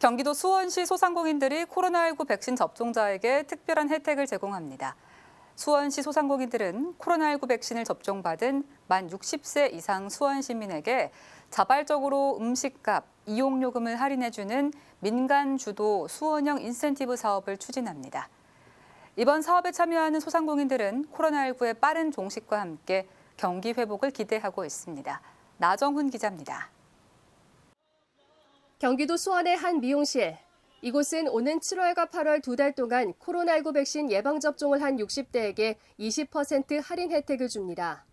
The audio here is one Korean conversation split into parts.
경기도 수원시 소상공인들이 코로나19 백신 접종자에게 특별한 혜택을 제공합니다. 수원시 소상공인들은 코로나19 백신을 접종받은 만 60세 이상 수원 시민에게 자발적으로 음식값, 이용요금을 할인해주는 민간 주도 수원형 인센티브 사업을 추진합니다. 이번 사업에 참여하는 소상공인들은 코로나19의 빠른 종식과 함께 경기 회복을 기대하고 있습니다. 나정훈 기자입니다. 경기도 수원의 한 미용실. 이곳은 오는 7월과 8월 두 달 동안 코로나19 백신 예방접종을 한 60대에게 20% 할인 혜택을 줍니다.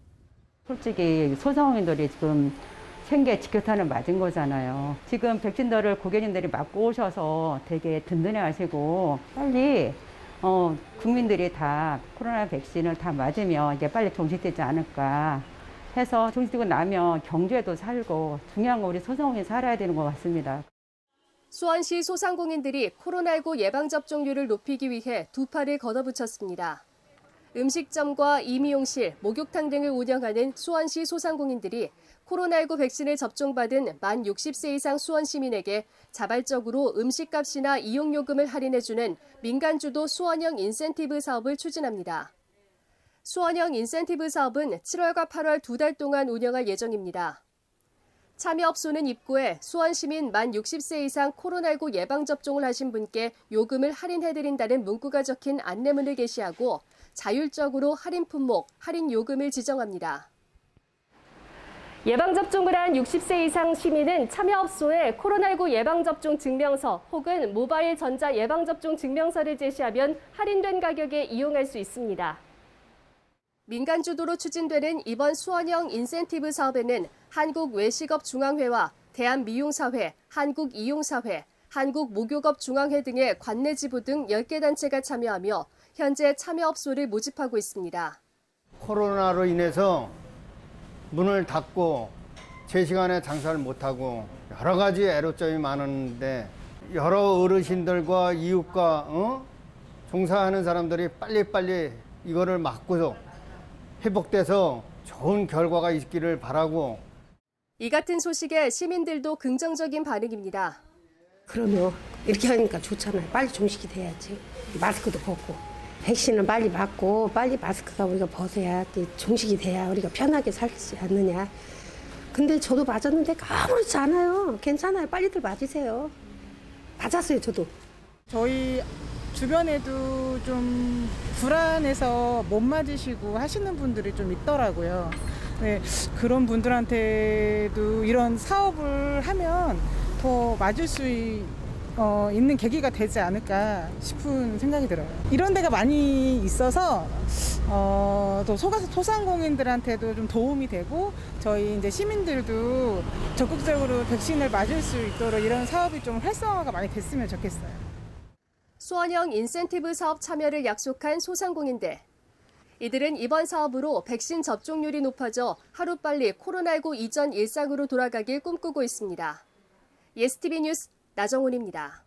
솔직히 소상공인들이 지금 생계 지켜타는 맞은 거잖아요. 지금 백신들을 고객님들이 맞고 오셔서 되게 든든해 하시고 빨리 어, 국민들이 다 코로나 백신을 다 맞으면 이게 빨리 종식되지 않을까 해서 종식되고 나면 경제도 살고 중요한 건 우리 소상공인이 살아야 되는 것 같습니다. 수원시 소상공인들이 코로나19 예방접종률을 높이기 위해 두 팔을 걷어붙였습니다. 음식점과 이미용실, 목욕탕 등을 운영하는 수원시 소상공인들이 코로나19 백신을 접종받은 만 60세 이상 수원 시민에게 자발적으로 음식값이나 이용요금을 할인해주는 민간주도 수원형 인센티브 사업을 추진합니다. 수원형 인센티브 사업은 7월과 8월 두 달 동안 운영할 예정입니다. 참여업소는 입구에 수원 시민 만 60세 이상 코로나19 예방접종을 하신 분께 요금을 할인해드린다는 문구가 적힌 안내문을 게시하고 자율적으로 할인 품목, 할인 요금을 지정합니다. 예방접종을 한 60세 이상 시민은 참여업소에 코로나19 예방접종 증명서 혹은 모바일 전자 예방접종 증명서를 제시하면 할인된 가격에 이용할 수 있습니다. 민간 주도로 추진되는 이번 수원형 인센티브 사업에는 한국외식업중앙회와 대한미용사회, 한국이용사회, 한국목욕업중앙회 등의 관내 지부 등 10개 단체가 참여하며 현재 참여업소를 모집하고 있습니다. 코로나로 인해서 문을 닫고 제 시간에 장사를 못하고 여러 가지 애로점이 많았는데 여러 어르신들과 이웃과 어? 종사하는 사람들이 빨리빨리 이거를 막고서 회복돼서 좋은 결과가 있기를 바라고 이 같은 소식에 시민들도 긍정적인 반응입니다. 그러면 이렇게 하니까 좋잖아요. 빨리 종식이 돼야지. 마스크도 벗고. 백신은 빨리 맞고 빨리 마스크가 우리가 벗어야 종식이 돼야 우리가 편하게 살지 않느냐. 근데 저도 맞았는데 아무렇지 않아요. 괜찮아요. 빨리들 맞으세요. 맞았어요, 저도. 저희 주변에도 좀 불안해서 못 맞으시고 하시는 분들이 좀 있더라고요. 네, 그런 분들한테도 이런 사업을 하면 더 맞을 수 있, 어, 있는 계기가 되지 않을까 싶은 생각이 들어요. 이런 데가 많이 있어서 어, 또 소가, 소상공인들한테도 좀 도움이 되고 저희 이제 시민들도 적극적으로 백신을 맞을 수 있도록 이런 사업이 좀 활성화가 많이 됐으면 좋겠어요. 수원형 인센티브 사업 참여를 약속한 소상공인들. 이들은 이번 사업으로 백신 접종률이 높아져 하루빨리 코로나19 이전 일상으로 돌아가길 꿈꾸고 있습니다. 예스티비 뉴스 나정훈입니다.